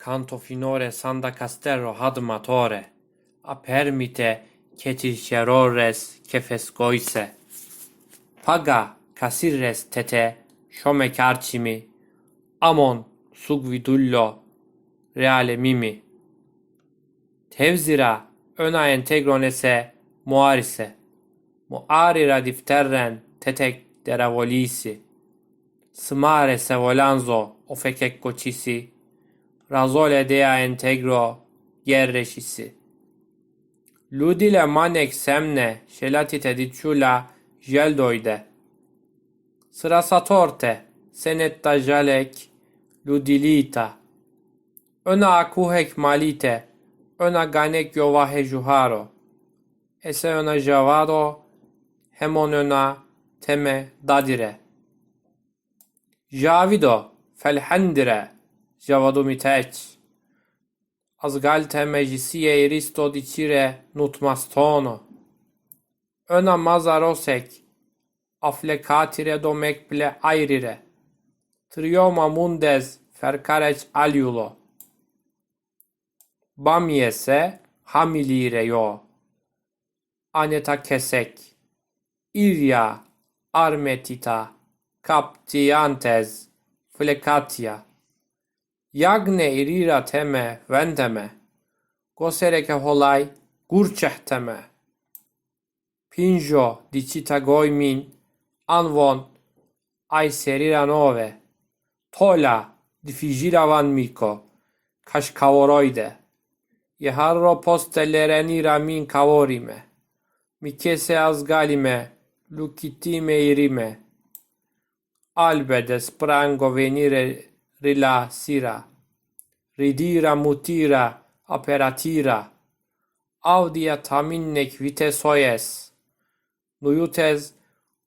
canto finore sanda castello hadmatore, apermite cetiscerores kefesgoise, paga casirres tete şome carcimi, amon sugvidullo reale mimi, tevzira öna entegronese muarise, muarira difterren tetek deravolisi, smare se ofekek koçisi, razole dea integro gerreşisi. Ludile manek semne şelatite dicula jeldoide. Sırasatorte senetta jalek ludilita. Öna akuhek malite, öna ganek yovahe juharo. Ese öna javado, hemon öna teme dadire. Javido felhendire javadu miteç. Azgalte meclisiye iristo dicire nutmastono. Öna mazarosek aflecatire domekple ayrire. Trioma mundes ferkareç aliulo. Bamyese hamilire yo. Aneta kesek. Irya armetita captiantes flecatia. Yagne irira teme venteme. Gosereke holay gurçehteme. Pinjo dicita goimin anvon ai serira nove. Tola diffigila van miko. Kashkavoroide. Jeharro postellerenira min kavorime. Mikese azgalime. Lucitime irime. Albede sprango venire rila sira. Ridira mutira aperatira. Audia taminnek vitesoyes. Nuyutez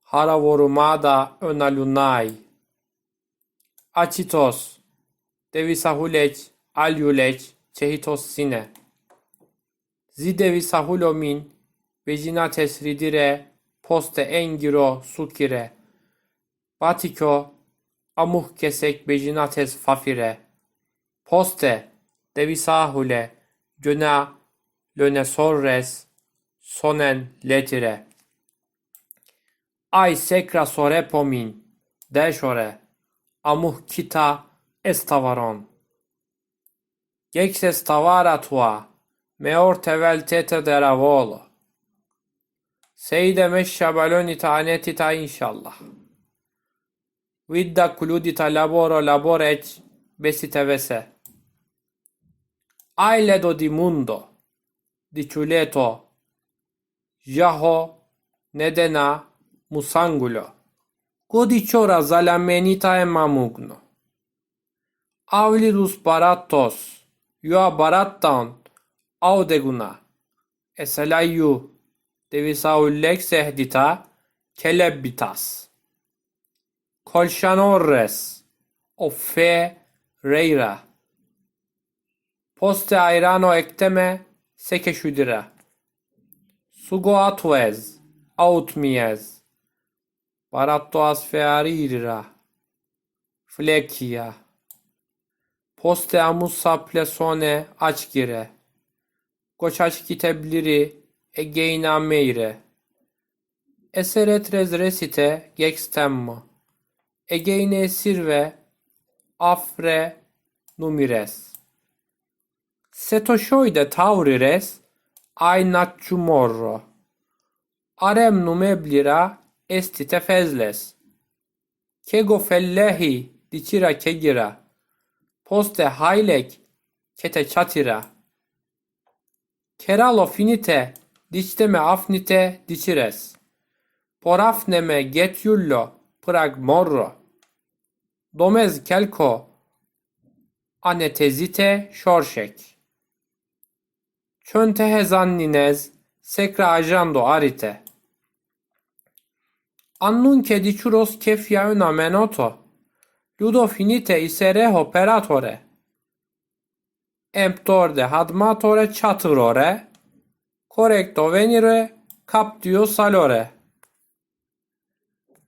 haravorumada önalunay. Achitos. Devisahuleç alyuleç çehitos sine. Zidevisahulomin vejinates ridire poste engiro sukire. Batiko amuh kesek bejinates fafire. Poste devisahule göna lönesorres sonen letire. Ay sekra sorepomin deşore amuh kita estavaron. Gexes tavara tua meor tevel tete deravolo. Seyde meşşabaloni tanetita inşallah. Vidda culudita laboro laborec besite vese. Ailedo di mundo, di ciuleto, jaho nedena musangulo. Godiciora zalamenita e. Avlidus baratos, yua barattan, audeguna. Eselayu, devisaulex ehdita, kelebbitas. Colchanorres, offe reira. Poste airano ekteme, seke şudira. Sugo atuez, autmiez. Baratto asfearira. Flekia. Poste amus saplesone aç gire. Koçaç kitebliri egeina meire. Eseret resite gextemmo. Egeine sirve afre numires. Setoşoide taurires ainatçumorro. Arem numeblira estite fezles. Kego fellehi dicira kegira. Poste haylek kete çatira. Keralo finite diçteme afnite dicires. Porafneme getyullo prag morro. Domez kelko anetezite şorşek. Çönte hezanninez sekra ajando arite. Annunque dichuros kefia una menoto. Ludo finite isereho operatore. Emptorde hadmatore chaturore. Correcto venire captio salore.